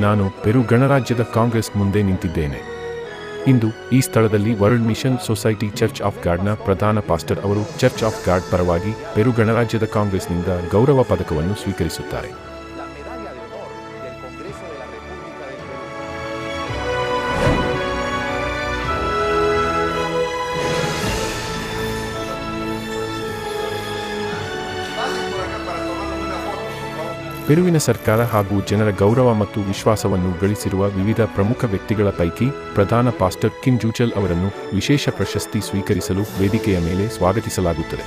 ನಾನು ಪೆರು ಗಣರಾಜ್ಯದ ಕಾಂಗ್ರೆಸ್ ಮುಂದೆ ನಿಂತಿದ್ದೇನೆ. ಇಂದು ಈ ಸ್ಥಳದಲ್ಲಿ world mission society church of ಗಾಡ್ನ ಪ್ರಧಾನ ಪಾಸ್ಟರ್ ಅವರು ಚರ್ಚ್ ಆಫ್ ಗಾಡ್ ಪರವಾಗಿ ಪೆರು ಗಣರಾಜ್ಯದ ಕಾಂಗ್ರೆಸ್ನಿಂದ ಗೌರವ ಪದಕವನ್ನು ಸ್ವೀಕರಿಸುತ್ತಾರೆ. ಪೆರುವಿನ ಸರ್ಕಾರ ಹಾಗೂ ಜನರ ಗೌರವ ಮತ್ತು ವಿಶ್ವಾಸವನ್ನು ಗಳಿಸಿರುವ ವಿವಿಧ ಪ್ರಮುಖ ವ್ಯಕ್ತಿಗಳ ಪೈಕಿ ಪ್ರಧಾನ ಪಾಸ್ಟರ್ ಕಿನ್ ಜೂಚಲ್ ಅವರನ್ನು ವಿಶೇಷ ಪ್ರಶಸ್ತಿ ಸ್ವೀಕರಿಸಲು ವೇದಿಕೆಯ ಮೇಲೆ ಸ್ವಾಗತಿಸಲಾಗುತ್ತದೆ.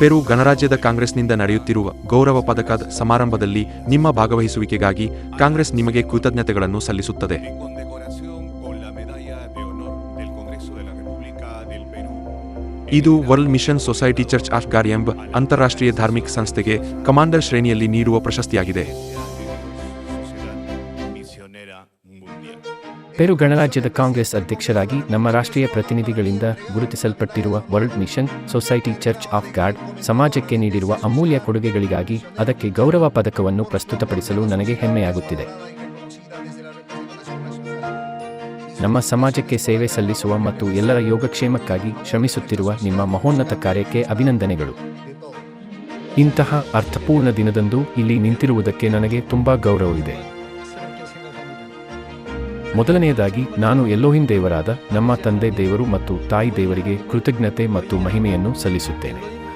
ಪೆರು ಗಣರಾಜ್ಯದ ಕಾಂಗ್ರೆಸ್ನಿಂದ ನಡೆಯುತ್ತಿರುವ ಗೌರವ ಪದಕದ ಸಮಾರಂಭದಲ್ಲಿ ನಿಮ್ಮ ಭಾಗವಹಿಸುವಿಕೆಗಾಗಿ ಕಾಂಗ್ರೆಸ್ ನಿಮಗೆ ಕೃತಜ್ಞತೆಗಳನ್ನು ಸಲ್ಲಿಸುತ್ತದೆ ಇದು world mission society church of God ಎಂಬ ಅಂತಾರಾಷ್ಟ್ರೀಯ ಧಾರ್ಮಿಕ ಸಂಸ್ಥೆಗೆ ಕಮಾಂಡರ್ ಶ್ರೇಣಿಯಲ್ಲಿ ನೀಡುವ ಪ್ರಶಸ್ತಿಯಾಗಿದೆ. ಪೆರು ಗಣರಾಜ್ಯದ ಕಾಂಗ್ರೆಸ್ ಅಧ್ಯಕ್ಷರಾಗಿ ನಮ್ಮ ರಾಷ್ಟ್ರೀಯ ಪ್ರತಿನಿಧಿಗಳಿಂದ ಗುರುತಿಸಲ್ಪಟ್ಟಿರುವ world mission society church of God ಸಮಾಜಕ್ಕೆ ನೀಡಿರುವ ಅಮೂಲ್ಯ ಕೊಡುಗೆಗಳಿಗಾಗಿ ಅದಕ್ಕೆ ಗೌರವ ಪದಕವನ್ನು ಪ್ರಸ್ತುತಪಡಿಸಲು ನನಗೆ ಹೆಮ್ಮೆಯಾಗುತ್ತಿದೆ. ನಮ್ಮ ಸಮಾಜಕ್ಕೆ ಸೇವೆ ಸಲ್ಲಿಸುವ ಮತ್ತು ಎಲ್ಲರ ಯೋಗಕ್ಷೇಮಕ್ಕಾಗಿ ಶ್ರಮಿಸುತ್ತಿರುವ ನಿಮ್ಮ ಮಹೋನ್ನತ ಕಾರ್ಯಕ್ಕೆ ಅಭಿನಂದನೆಗಳು. ಇಂತಹ ಅರ್ಥಪೂರ್ಣ ದಿನದಂದು ಇಲ್ಲಿ ನಿಂತಿರುವುದಕ್ಕೆ ನನಗೆ ತುಂಬಾ ಗೌರವವಿದೆ. ಮೊದಲನೆಯದಾಗಿ, ನಾನು ಎಲ್ಲೋಹಿನ್ ದೇವರಾದ ನಮ್ಮ ತಂದೆ ದೇವರು ಮತ್ತು ತಾಯಿ ದೇವರಿಗೆ ಕೃತಜ್ಞತೆ ಮತ್ತು ಮಹಿಮೆಯನ್ನು ಸಲ್ಲಿಸುತ್ತೇನೆ.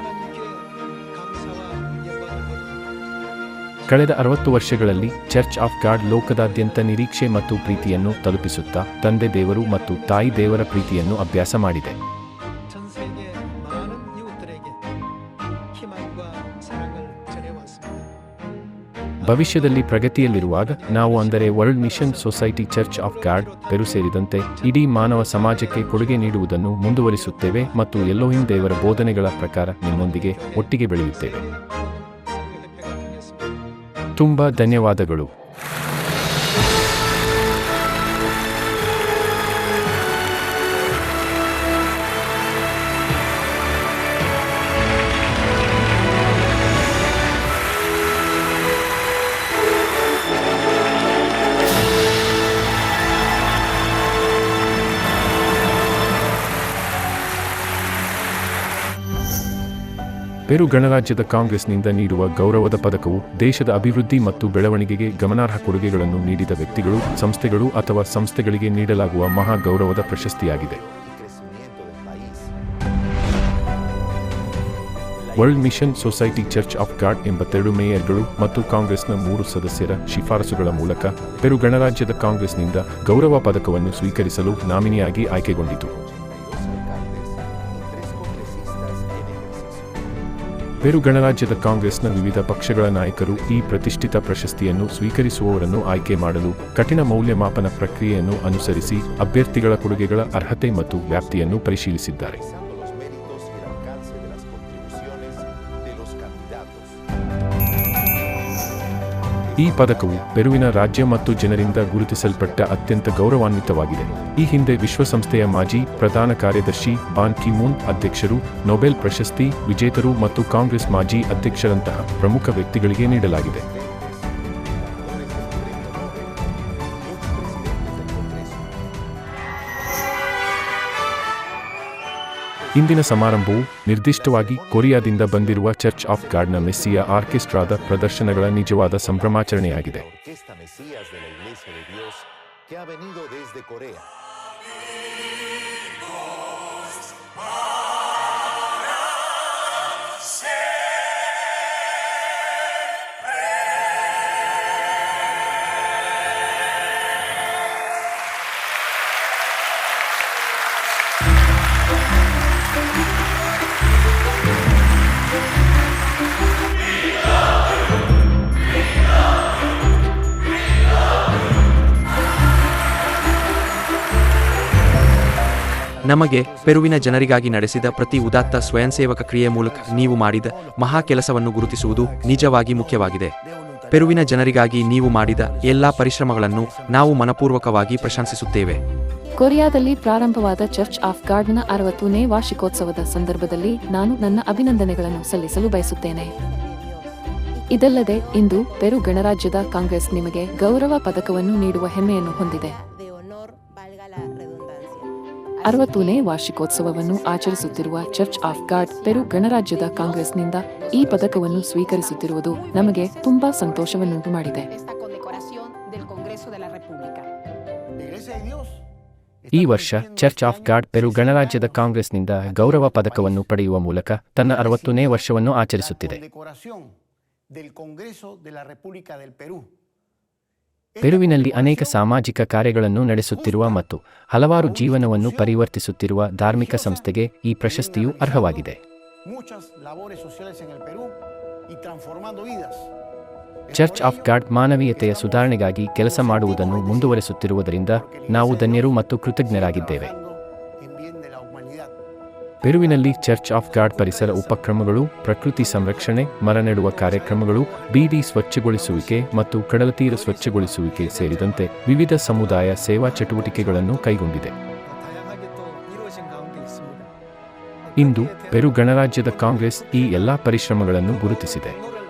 ಕಳೆದ ಅರವತ್ತು ವರ್ಷಗಳಲ್ಲಿ ಚರ್ಚ್ ಆಫ್ ಗಾಡ್ ಲೋಕದಾದ್ಯಂತ ನಿರೀಕ್ಷೆ ಮತ್ತು ಪ್ರೀತಿಯನ್ನು ತಲುಪಿಸುತ್ತಾ ತಂದೆ ದೇವರು ಮತ್ತು ತಾಯಿ ದೇವರ ಪ್ರೀತಿಯನ್ನು ಅಭ್ಯಾಸ ಮಾಡಿದೆ. ಭವಿಷ್ಯದಲ್ಲಿ ಪ್ರಗತಿಯಲ್ಲಿರುವಾಗ ನಾವು ಅಂದರೆ world mission society church of God ಪೆರು ಸೇರಿದಂತೆ ಇಡೀ ಮಾನವ ಸಮಾಜಕ್ಕೆ ಕೊಡುಗೆ ನೀಡುವುದನ್ನು ಮುಂದುವರಿಸುತ್ತೇವೆ ಮತ್ತು ಎಲ್ಲೋಹಿಂಗ್ ದೇವರ ಬೋಧನೆಗಳ ಪ್ರಕಾರ ನಿಮ್ಮೊಂದಿಗೆ ಒಟ್ಟಿಗೆ ಬೆಳೆಯುತ್ತೇವೆ. ತುಂಬ ಧನ್ಯವಾದಗಳು. ಪೆರು ಗಣರಾಜ್ಯದ ಕಾಂಗ್ರೆಸ್ನಿಂದ ನೀಡುವ ಗೌರವದ ಪದಕವು ದೇಶದ ಅಭಿವೃದ್ಧಿ ಮತ್ತು ಬೆಳವಣಿಗೆಗೆ ಗಮನಾರ್ಹ ಕೊಡುಗೆಗಳನ್ನು ನೀಡಿದ ವ್ಯಕ್ತಿಗಳು, ಸಂಸ್ಥೆಗಳು ಅಥವಾ ಸಂಸ್ಥೆಗಳಿಗೆ ನೀಡಲಾಗುವ ಮಹಾ ಗೌರವದ ಪ್ರಶಸ್ತಿಯಾಗಿದೆ. World mission society church of God ಎಂಬ ತೆರಡು ಮೇಯರ್ಗಳು ಮತ್ತು ಕಾಂಗ್ರೆಸ್ನ ಮೂರು ಸದಸ್ಯರ ಶಿಫಾರಸುಗಳ ಮೂಲಕ ಪೆರು ಗಣರಾಜ್ಯದ ಕಾಂಗ್ರೆಸ್ನಿಂದ ಗೌರವ ಪದಕವನ್ನು ಸ್ವೀಕರಿಸಲು ನಾಮಿನಿಯಾಗಿ ಆಯ್ಕೆಗೊಂಡಿತು ಪೆರು ಗಣರಾಜ್ಯದ ಕಾಂಗ್ರೆಸ್ನ ವಿವಿಧ ಪಕ್ಷಗಳ ನಾಯಕರು ಈ ಪ್ರತಿಷ್ಠಿತ ಪ್ರಶಸ್ತಿಯನ್ನು ಸ್ವೀಕರಿಸುವವರನ್ನು ಆಯ್ಕೆ ಮಾಡಲು ಕಠಿಣ ಮೌಲ್ಯಮಾಪನ ಪ್ರಕ್ರಿಯೆಯನ್ನು ಅನುಸರಿಸಿ ಅಭ್ಯರ್ಥಿಗಳ ಕೊಡುಗೆಗಳ ಅರ್ಹತೆ ಮತ್ತು ವ್ಯಾಪ್ತಿಯನ್ನು ಪರಿಶೀಲಿಸಿದ್ದಾರೆ. ಈ ಪದಕವು ಪೆರುವಿನ ರಾಜ್ಯ ಮತ್ತು ಜನರಿಂದ ಗುರುತಿಸಲ್ಪಟ್ಟ ಅತ್ಯಂತ ಗೌರವಾನ್ವಿತವಾಗಿದೆ. ಈ ಹಿಂದೆ ವಿಶ್ವಸಂಸ್ಥೆಯ ಮಾಜಿ ಪ್ರಧಾನ ಕಾರ್ಯದರ್ಶಿ ಬಾನ್ ಕಿ ಮೂನ್ ಅಧ್ಯಕ್ಷರು, ನೊಬೆಲ್ ಪ್ರಶಸ್ತಿ ವಿಜೇತರು ಮತ್ತು ಕಾಂಗ್ರೆಸ್ ಮಾಜಿ ಅಧ್ಯಕ್ಷರಂತಹ ಪ್ರಮುಖ ವ್ಯಕ್ತಿಗಳಿಗೆ ನೀಡಲಾಗಿದೆ. ಇಂದಿನ ಸಮಾರಂಭವು ನಿರ್ದಿಷ್ಟವಾಗಿ ಕೊರಿಯಾದಿಂದ ಬಂದಿರುವ ಚರ್ಚ್ ಆಫ್ ಗಾಡ್ನ ಮೆಸ್ಸಿಯ ಆರ್ಕೆಸ್ಟ್ರಾದ ಪ್ರದರ್ಶನಗಳ ನಿಜವಾದ ಸಂಭ್ರಮಾಚರಣೆಯಾಗಿದೆ. ನಮಗೆ ಪೆರುವಿನ ಜನರಿಗಾಗಿ ನಡೆಸಿದ ಪ್ರತಿ ಉದಾತ್ತ ಸ್ವಯಂಸೇವಕ ಕ್ರಿಯೆ ಮೂಲಕ ನೀವು ಮಾಡಿದ ಮಹಾ ಕೆಲಸವನ್ನು ಗುರುತಿಸುವುದು ನಿಜವಾಗಿ ಮುಖ್ಯವಾಗಿದೆ. ಪೆರುವಿನ ಜನರಿಗಾಗಿ ನೀವು ಮಾಡಿದ ಎಲ್ಲಾ ಪರಿಶ್ರಮಗಳನ್ನು ನಾವು ಮನಪೂರ್ವಕವಾಗಿ ಪ್ರಶಂಸಿಸುತ್ತೇವೆ. ಕೊರಿಯಾದಲ್ಲಿ ಪ್ರಾರಂಭವಾದ ಚರ್ಚ್ ಆಫ್ ಗಾಡ್ನ ಅರವತ್ತನೇ ವಾರ್ಷಿಕೋತ್ಸವದ ಸಂದರ್ಭದಲ್ಲಿ ನಾನು ನನ್ನ ಅಭಿನಂದನೆಗಳನ್ನು ಸಲ್ಲಿಸಲು ಬಯಸುತ್ತೇನೆ. ಇದಲ್ಲದೆ ಇಂದು ಪೆರು ಗಣರಾಜ್ಯದ ಕಾಂಗ್ರೆಸ್ ನಿಮಗೆ ಗೌರವ ಪದಕವನ್ನು ನೀಡುವ ಹೆಮ್ಮೆಯನ್ನು ಹೊಂದಿದೆ. ಅರವತ್ತನೇ ವಾರ್ಷಿಕೋತ್ಸವವನ್ನು ಆಚರಿಸುತ್ತಿರುವ ಚರ್ಚ್ ಆಫ್ ಗಾಡ್ ಪೆರು ಗಣರಾಜ್ಯದ ಕಾಂಗ್ರೆಸ್ನಿಂದ ಈ ಪದಕವನ್ನು ಸ್ವೀಕರಿಸುತ್ತಿರುವುದು ನಮಗೆ ತುಂಬಾ ಸಂತೋಷವನ್ನುಂಟು ಮಾಡಿದೆ. ಈ ವರ್ಷ ಚರ್ಚ್ ಆಫ್ ಗಾಡ್ ಪೆರು ಗಣರಾಜ್ಯದ ಕಾಂಗ್ರೆಸ್ನಿಂದ ಗೌರವ ಪದಕವನ್ನು ಪಡೆಯುವ ಮೂಲಕ ತನ್ನ ಅರವತ್ತನೇ ವರ್ಷವನ್ನು ಆಚರಿಸುತ್ತಿದೆ. ಪೆರುವಿನಲ್ಲಿ ಅನೇಕ ಸಾಮಾಜಿಕ ಕಾರ್ಯಗಳನ್ನು ನಡೆಸುತ್ತಿರುವ ಮತ್ತು ಹಲವಾರು ಜೀವನವನ್ನು ಪರಿವರ್ತಿಸುತ್ತಿರುವ ಧಾರ್ಮಿಕ ಸಂಸ್ಥೆಗೆ ಈ ಪ್ರಶಸ್ತಿಯು ಅರ್ಹವಾಗಿದೆ. ಚರ್ಚ್ ಆಫ್ ಗಾಡ್ ಮಾನವೀಯತೆಯ ಸುಧಾರಣೆಗಾಗಿ ಕೆಲಸ ಮಾಡುವುದನ್ನು ಮುಂದುವರೆಸುತ್ತಿರುವುದರಿಂದ ನಾವು ಧನ್ಯರು ಮತ್ತು ಕೃತಜ್ಞರಾಗಿದ್ದೇವೆ ಪೆರುವಿನಲ್ಲಿ ಚರ್ಚ್ ಆಫ್ ಗಾಡ್ ಪರಿಸರ ಉಪಕ್ರಮಗಳು, ಪ್ರಕೃತಿ ಸಂರಕ್ಷಣೆ, ಮರ ನೆಡುವ ಕಾರ್ಯಕ್ರಮಗಳು, ಬೀದಿ ಸ್ವಚ್ಛಗೊಳಿಸುವಿಕೆ ಮತ್ತು ಕಡಲತೀರ ಸ್ವಚ್ಛಗೊಳಿಸುವಿಕೆ ಸೇರಿದಂತೆ ವಿವಿಧ ಸಮುದಾಯ ಸೇವಾ ಚಟುವಟಿಕೆಗಳನ್ನು ಕೈಗೊಂಡಿದೆ. ಇಂದು ಪೆರು ಗಣರಾಜ್ಯದ ಕಾಂಗ್ರೆಸ್ ಈ ಎಲ್ಲಾ ಪರಿಶ್ರಮಗಳನ್ನು ಗುರುತಿಸಿದೆ.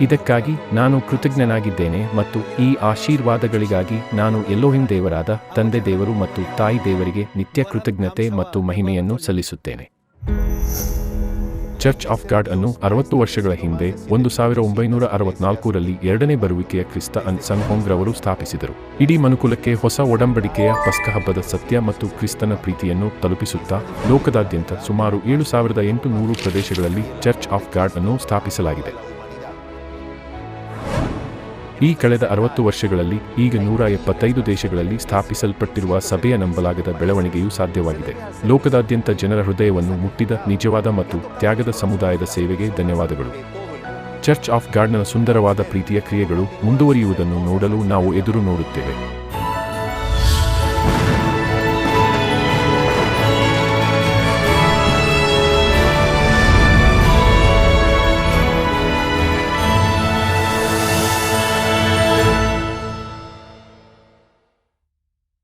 ಇದಕ್ಕಾಗಿ ನಾನು ಕೃತಜ್ಞನಾಗಿದ್ದೇನೆ ಮತ್ತು ಈ ಆಶೀರ್ವಾದಗಳಿಗಾಗಿ ನಾನು ಎಲ್ಲೋಹಿಂ ದೇವರಾದ ತಂದೆ ದೇವರು ಮತ್ತು ತಾಯಿ ದೇವರಿಗೆ ನಿತ್ಯ ಕೃತಜ್ಞತೆ ಮತ್ತು ಮಹಿಮೆಯನ್ನು ಸಲ್ಲಿಸುತ್ತೇನೆ. ಚರ್ಚ್ ಆಫ್ ಗಾಡ್ ಅನ್ನು ಅರವತ್ತು ವರ್ಷಗಳ ಹಿಂದೆ ಒಂದು ಸಾವಿರ ಒಂಬೈನೂರ ಅರವತ್ನಾಲ್ಕರಲ್ಲಿ ಎರಡನೇ ಬರುವಿಕೆಯ ಕ್ರಿಸ್ತ ಅನ್ ಸಂಘೋಂಗ್ರವರು ಸ್ಥಾಪಿಸಿದರು. ಇಡೀ ಮನುಕುಲಕ್ಕೆ ಹೊಸ ಒಡಂಬಡಿಕೆಯ ಪಸ್ಕ ಹಬ್ಬದ ಸತ್ಯ ಮತ್ತು ಕ್ರಿಸ್ತನ ಪ್ರೀತಿಯನ್ನು ತಲುಪಿಸುತ್ತಾ ಲೋಕದಾದ್ಯಂತ ಸುಮಾರು ಏಳು ಸಾವಿರದ ಎಂಟು ನೂರು ಪ್ರದೇಶಗಳಲ್ಲಿ ಚರ್ಚ್ ಆಫ್ ಗಾಡ್ ಅನ್ನು ಸ್ಥಾಪಿಸಲಾಗಿದೆ. ಈ ಕಳೆದ ಅರವತ್ತು ವರ್ಷಗಳಲ್ಲಿ ಈಗ ನೂರ ಎಪ್ಪತ್ತೈದು ದೇಶಗಳಲ್ಲಿ ಸ್ಥಾಪಿಸಲ್ಪಟ್ಟಿರುವ ಸಭೆಯ ನಂಬಲಾಗದ ಬೆಳವಣಿಗೆಯು ಸಾಧ್ಯವಾಗಿದೆ. ಲೋಕದಾದ್ಯಂತ ಜನರ ಹೃದಯವನ್ನು ಮುಟ್ಟಿದ ನಿಜವಾದ ಮತ್ತು ತ್ಯಾಗದ ಸಮುದಾಯದ ಸೇವೆಗೆ ಧನ್ಯವಾದಗಳು. ಚರ್ಚ್ ಆಫ್ ಗಾಡ್ನ ಸುಂದರವಾದ ಪ್ರೀತಿಯ ಕ್ರಿಯೆಗಳು ಮುಂದುವರಿಯುವುದನ್ನು ನೋಡಲು ನಾವು ಎದುರು ನೋಡುತ್ತೇವೆ.